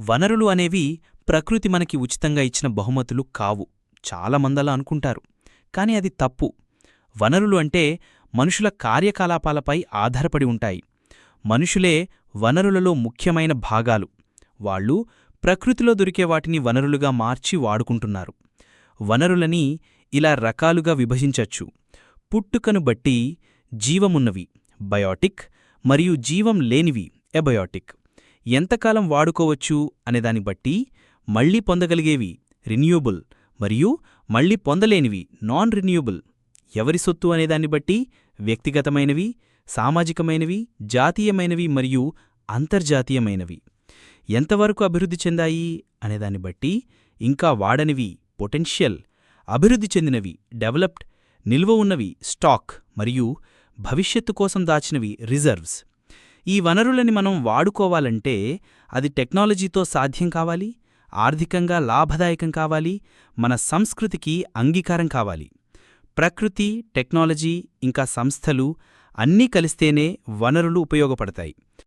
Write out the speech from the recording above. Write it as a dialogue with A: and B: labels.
A: వనరులు అనేవి ప్రకృతి మనకి ఉచితంగా ఇచ్చిన బహుమతులు కావు. చాలామందలా అనుకుంటారు. కాని అది తప్పు. వనరులు అంటే మనుషుల కార్యకలాపాలపై ఆధారపడి ఉంటాయి. మనుషులే వనరులలో ముఖ్యమైన భాగాలు. వాళ్ళు ప్రకృతిలో దొరికే వాటిని వనరులుగా మార్చి వాడుకుంటున్నారు. వనరులని ఇలా రకాలుగా విభజించచ్చు. పుట్టుకను బట్టి జీవమున్నవి బయోటిక్ మరియు జీవం లేనివి ఎబయోటిక్. ఎంతకాలం వాడుకోవచ్చు అనేదాన్ని బట్టి మళ్ళీ పొందగలిగేవి రిన్యూబుల్ మరియు మళ్ళీ పొందలేనివి నాన్ రిన్యూబుల్ ఎవరి సొత్తు అనేదాన్ని బట్టి వ్యక్తిగతమైనవి సామాజికమైనవి జాతీయమైనవి మరియు అంతర్జాతీయమైనవి. ఎంతవరకు అభివృద్ధి చెందాయి అనేదాన్ని బట్టి ఇంకా వాడనివి పొటెన్షియల్ అభివృద్ధి చెందినవి డెవలప్డ్ నిల్వ ఉన్నవి స్టాక్ మరియు భవిష్యత్తు కోసం దాచినవి రిజర్వ్స్. ఈ వనరులని మనం వాడుకోవాలంటే అది టెక్నాలజీతో సాధ్యం కావాలి ఆర్థికంగా లాభదాయకం కావాలి మన సంస్కృతికి అంగీకారం కావాలి. ప్రకృతి టెక్నాలజీ ఇంకా సంస్థలు అన్నీ కలిస్తేనే వనరులు ఉపయోగపడతాయి.